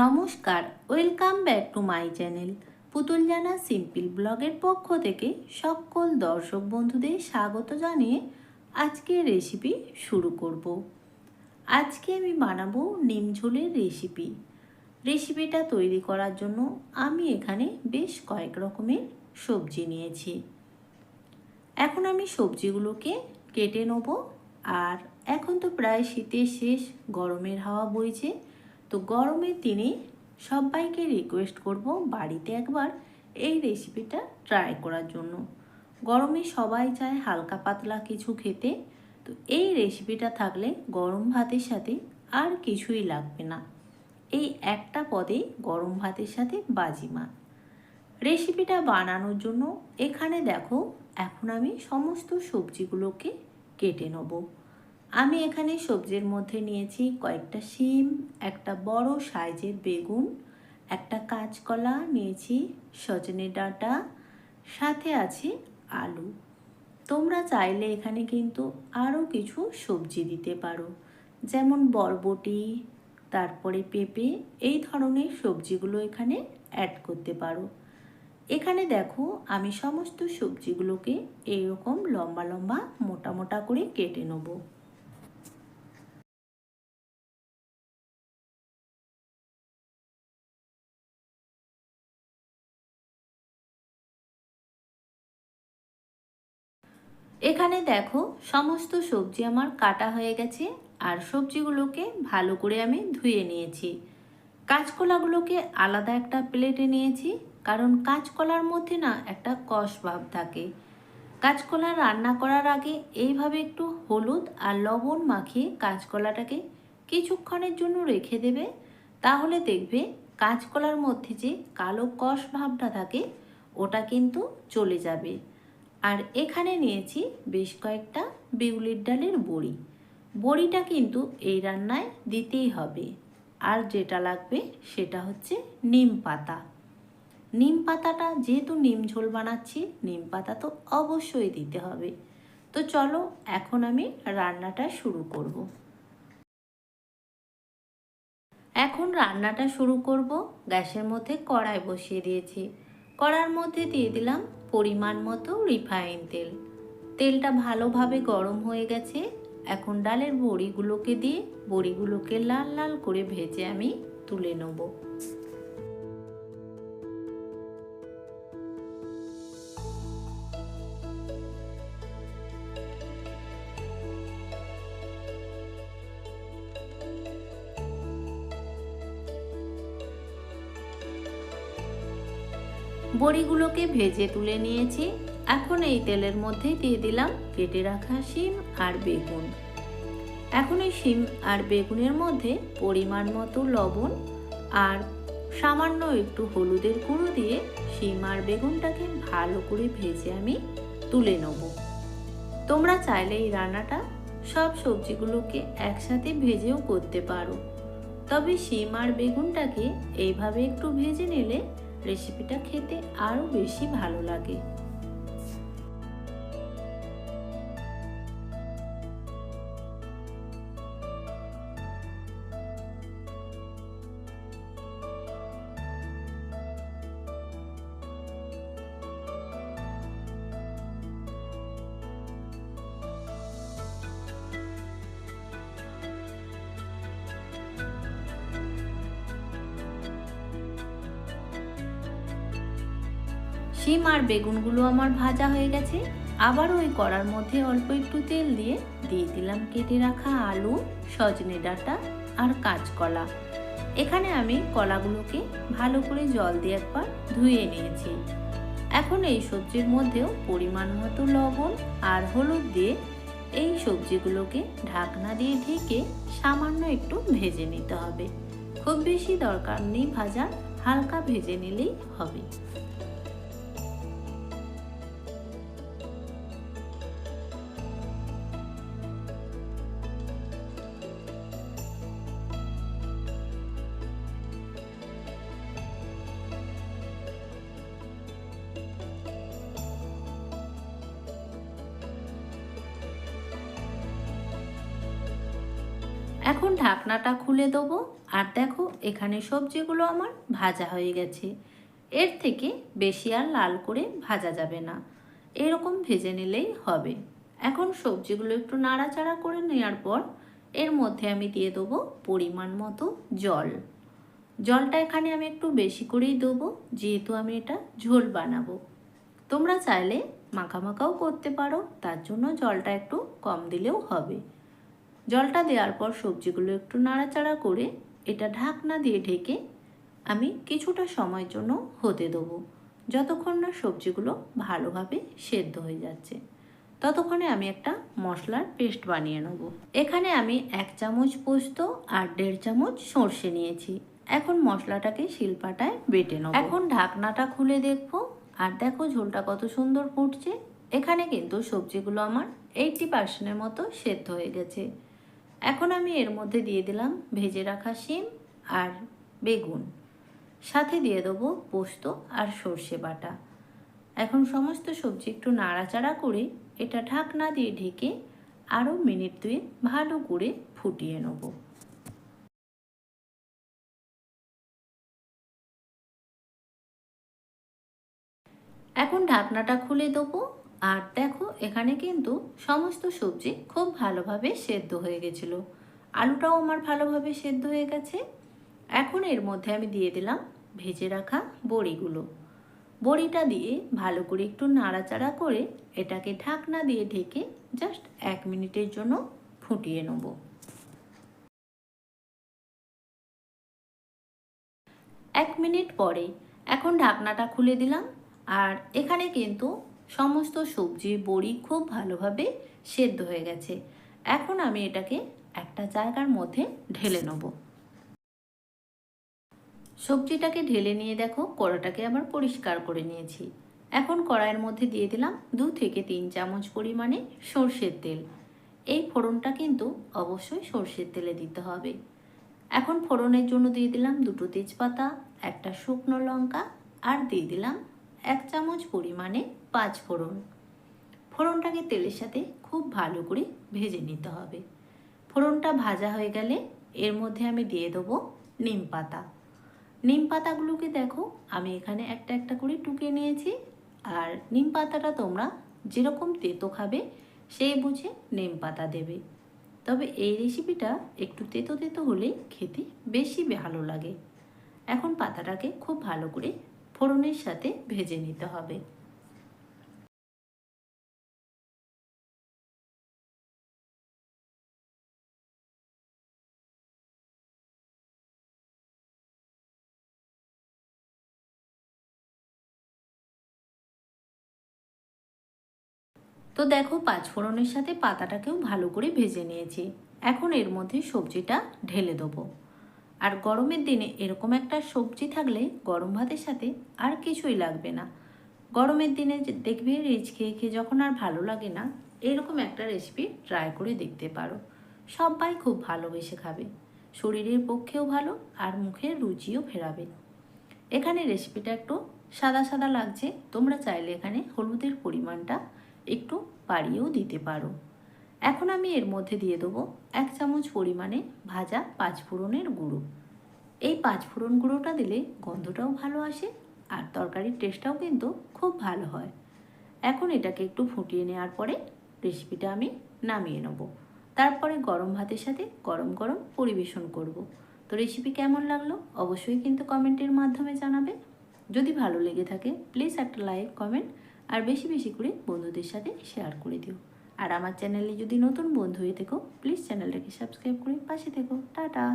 নমস্কার, welcome back to my channel. Putul Jana simple ব্লগের পক্ষ থেকে সকল দর্শক বন্ধুদের স্বাগত জানিয়ে আজকে রেসিপি শুরু করব। আজকে আমি বানাবো নিম ঝোলের রেসিপি। রেসিপিটা তৈরি করার জন্য আমি এখানে বেশ কয়েক রকমের সবজি নিয়েছি। এখন আমি সবজিগুলোকে কেটে নেব। আর এখন তো প্রায় শীতের শেষ, গরমের হাওয়া বইছে। তো গরমের দিনে সবাইকে রিকোয়েস্ট করব বাড়িতে একবার এই রেসিপিটা ট্রাই করার জন্য। গরমে সবাই চায় হালকা পাতলা কিছু খেতে। তো এই রেসিপিটা থাকলে গরম ভাতের সাথে আর কিছুই লাগবে না। এই একটা পদে গরম ভাতের সাথে বাজিমা রেসিপিটা বানানোর জন্য এখানে দেখো, এখন আমি সমস্ত সবজিগুলোকে কেটে নেব। আমি এখানে সবজির মধ্যে নিয়েছি কয়েকটা শিম, একটা বড় সাইজের বেগুন, একটা কাঁচকলা, নিয়েছি সজনে ডাঁটা, সাথে আছে আলু। তোমরা চাইলে এখানে কিন্তু আরও কিছু সবজি দিতে পারো, যেমন বরবটি, তারপরে পেঁপে, এই ধরনের সবজিগুলো এখানে অ্যাড করতে পারো। এখানে দেখো আমি সমস্ত সবজিগুলোকে এইরকম লম্বা লম্বা মোটা মোটা করে কেটে নেব। এখানে দেখো, সমস্ত সবজি আমার কাটা হয়ে গেছে আর সবজিগুলোকে ভালো করে আমি ধুয়ে নিয়েছি। কাঁচকলাগুলোকে আলাদা একটা প্লেটে নিয়েছি, কারণ কাঁচকলার মধ্যে না একটা কষ ভাব থাকে। কাঁচকলা রান্না করার আগে এইভাবে একটু হলুদ আর লবণ মাখিয়ে কাঁচকলাটাকে কিছুক্ষণের জন্য রেখে দেবে। তাহলে দেখবে কাঁচকলার মধ্যে যে কালো কষ ভাবটা থাকে, ওটা কিন্তু চলে যাবে। আর এখানে নিয়েছি বেশ কয়েকটা বিউলির ডালের বড়ি। বড়িটা কিন্তু এই রান্নায় দিতেই হবে। আর যেটা লাগবে সেটা হচ্ছে নিম পাতা। নিম পাতাটা যেহেতু নিম ঝোল বানাচ্ছি, নিম পাতা তো অবশ্যই দিতে হবে। তো চলো এখন আমি রান্নাটা শুরু করব। এখন রান্নাটা শুরু করব। গ্যাসের মধ্যে কড়াই বসিয়ে দিয়েছি। কড়ার মধ্যে দিয়ে দিলাম পরিমাণ মতো রিফাইন তেল। তেলটা ভালোভাবে গরম হয়ে গেছে। এখন ডালের বড়িগুলোকে দিয়ে বড়িগুলোকে লাল লাল করে ভেজে আমি তুলে নেব। বড়িগুলোকে ভেজে তুলে নিয়েছি। এখন এই তেলের মধ্যে দিয়ে দিলাম কেটে রাখা শিম আর বেগুন। এখন এই শিম আর বেগুনের মধ্যে পরিমাণ মতো লবণ আর সামান্য একটু হলুদের গুঁড়ো দিয়ে শিম আর বেগুনটাকে ভালো করে ভেজে আমি তুলে নেব। তোমরা চাইলে এই রান্নাটা সব সবজিগুলোকে একসাথে ভেজেও করতে পারো। তবে শিম আর বেগুনটাকে এইভাবে একটু ভেজে নিলে রেসিপিটা খেতে আরও বেশি ভালো লাগে। শিম আর বেগুনগুলো আমার ভাজা হয়ে গেছে। আবার ওই কড়ার মধ্যে অল্প একটু তেল দিয়ে দিয়ে দিলাম কেটে রাখা আলু, সজনে ডাঁটা আর কাঁচকলা। এখানে আমি কলাগুলোকে ভালো করে জল দিয়ে একবার ধুয়ে নিয়েছি। এখন এই সবজির মধ্যেও পরিমাণ মতো লবণ আর হলুদ দিয়ে এই সবজিগুলোকে ঢাকনা দিয়ে ঢেকে সামান্য একটু ভেজে নিতে হবে। খুব বেশি দরকার নেই ভাজা হালকা ভেজে নিলেই হবে। এখন ঢাকনাটা খুলে দেবো। আর দেখো, এখানে সবজিগুলো আমার ভাজা হয়ে গেছে। এর থেকে বেশি আর লাল করে ভাজা যাবে না। এরকম ভেজে নিলেই হবে। এখন সবজিগুলো একটু নাড়াচাড়া করে নেওয়ার পর এর মধ্যে আমি দিয়ে দেবো পরিমাণ মতো জল। জলটা এখানে আমি একটু বেশি করেই দেবো, যেহেতু আমি এটা ঝোল বানাবো। তোমরা চাইলে মাখা মাখাও করতে পারো, তার জন্য জলটা একটু কম দিলেও হবে। জলটা দেওয়ার পর সবজিগুলো একটু নাড়াচাড়া করে এটা ঢাকনা দিয়ে ঢেকে আমি কিছুটা সময়ের জন্য হতে দেবো। যতক্ষণ না সবজিগুলো ভালোভাবে সেদ্ধ হয়ে যাচ্ছে, ততক্ষণে আমি একটা মশলার পেস্ট বানিয়ে নেব। এখানে আমি এক চামচ পোস্ত আর দেড় চামচ সর্ষে নিয়েছি। এখন মশলাটাকে শিলপাটায় বেটে নেব। এখন ঢাকনাটা খুলে দেখব আর দেখো ঝোলটা কত সুন্দর ফুটছে। এখানে কিন্তু সবজিগুলো আমার এইটটি পার্সেন্টের মতো সেদ্ধ হয়ে গেছে। এখন আমি এর মধ্যে দিয়ে দিলাম ভেজে রাখা শিম আর বেগুন। সাথে দিয়ে দেবো পোস্ত আর সর্ষে বাটা। এখন সমস্ত সবজি একটু নাড়াচাড়া করে এটা ঢাকনা দিয়ে ঢেকে আরও মিনিট দুয়ে ভালো করে ফুটিয়ে নেব। এখন ঢাকনাটা খুলে দেবো আর দেখো, এখানে কিন্তু সমস্ত সবজি খুব ভালোভাবে সেদ্ধ হয়ে গেছিল। আলুটাও আমার ভালোভাবে সেদ্ধ হয়ে গেছে। এখন এর মধ্যে আমি দিয়ে দিলাম ভেজে রাখা বড়িগুলো। বড়িটা দিয়ে ভালো করে একটু নাড়াচাড়া করে এটাকে ঢাকনা দিয়ে ঢেকে জাস্ট এক মিনিটের জন্য ফুটিয়ে নেব। এক মিনিট পরে এখন ঢাকনাটা খুলে দিলাম। আর এখানে কিন্তু সমস্ত সবজি, বড়ি খুব ভালোভাবে সেদ্ধ হয়ে গেছে। এখন আমি এটাকে একটা জায়গার মধ্যে ঢেলে নেব। সবজিটাকে ঢেলে নিয়ে দেখো, কড়াটাকে আবার পরিষ্কার করে নিয়েছি। এখন কড়াইয়ের মধ্যে দিয়ে দিলাম দু থেকে তিন চামচ পরিমাণে সর্ষের তেল। এই ফোড়নটা কিন্তু অবশ্যই সর্ষের তেলে দিতে হবে। এখন ফোড়নের জন্য দিয়ে দিলাম দুটো তেজপাতা, একটা শুকনো লঙ্কা আর দিয়ে দিলাম এক চামচ পরিমাণে পাঁচ ফোড়ন। ফোড়নটাকে তেলের সাথে খুব ভালো করে ভেজে নিতে হবে। ফোড়নটা ভাজা হয়ে গেলে এর মধ্যে আমি দিয়ে দেবো নিম পাতা। নিম পাতাগুলোকে দেখো, আমি এখানে একটা একটা করে টুকে নিয়েছি। আর নিম পাতাটা তোমরা যেরকম তেতো খাবে, সেই বুঝে নিম পাতা দেবে। তবে এই রেসিপিটা একটু তেতো তেতো হলে খেতে বেশি ভালো লাগে। এখন পাতাটাকে খুব ভালো করে ফোড়নের সাথে ভেজে নিতে হবে। তো দেখো পাঁচফোড়নের সাথে পাতাটাকেও ভালো করে ভেজে নিয়েছি। এখন এর মধ্যে সবজিটা ঢেলে দেবো। আর গরমের দিনে এরকম একটা সবজি থাকলে গরম ভাতের সাথে আর কিছুই লাগবে না। গরমের দিনে দেখবে রিচ খেয়ে খেয়ে যখন আর ভালো লাগে না, এরকম একটা রেসিপি ট্রাই করে দেখতে পারো। সবাই খুব ভালোবেসে খাবে। শরীরের পক্ষেও ভালো আর মুখের রুচিও ফেরাবে। এখানে রেসিপিটা একটু সাদা সাদা লাগছে, তোমরা চাইলে এখানে হলুদের পরিমাণটা একটু বাড়িয়েও দিতে পারো। এখন আমি এর মধ্যে দিয়ে দেবো এক চামচ পরিমাণে ভাজা পাঁচফোড়নের গুঁড়ো। এই পাঁচফোড়ন গুঁড়োটা দিলে গন্ধটাও ভালো আসে আর তরকারির টেস্টটাও কিন্তু খুব ভালো হয়। এখন এটাকে একটু ফুটিয়ে নেওয়ার পরে রেসিপিটা আমি নামিয়ে নেব। তারপরে গরম ভাতের সাথে গরম গরম পরিবেশন করব। তো রেসিপি কেমন লাগল অবশ্যই কিন্তু কমেন্টের মাধ্যমে জানাবে। যদি ভালো লেগে থাকে প্লিজ একটা লাইক কমেন্ট আর বেশি বেশি করে বন্ধুদের সাথে শেয়ার করে দিও। আর আমার চ্যানেলে যদি নতুন বন্ধু হয়ে থেকো প্লিজ চ্যানেলটাকে সাবস্ক্রাইব করে পাশে থেকো। টাটা!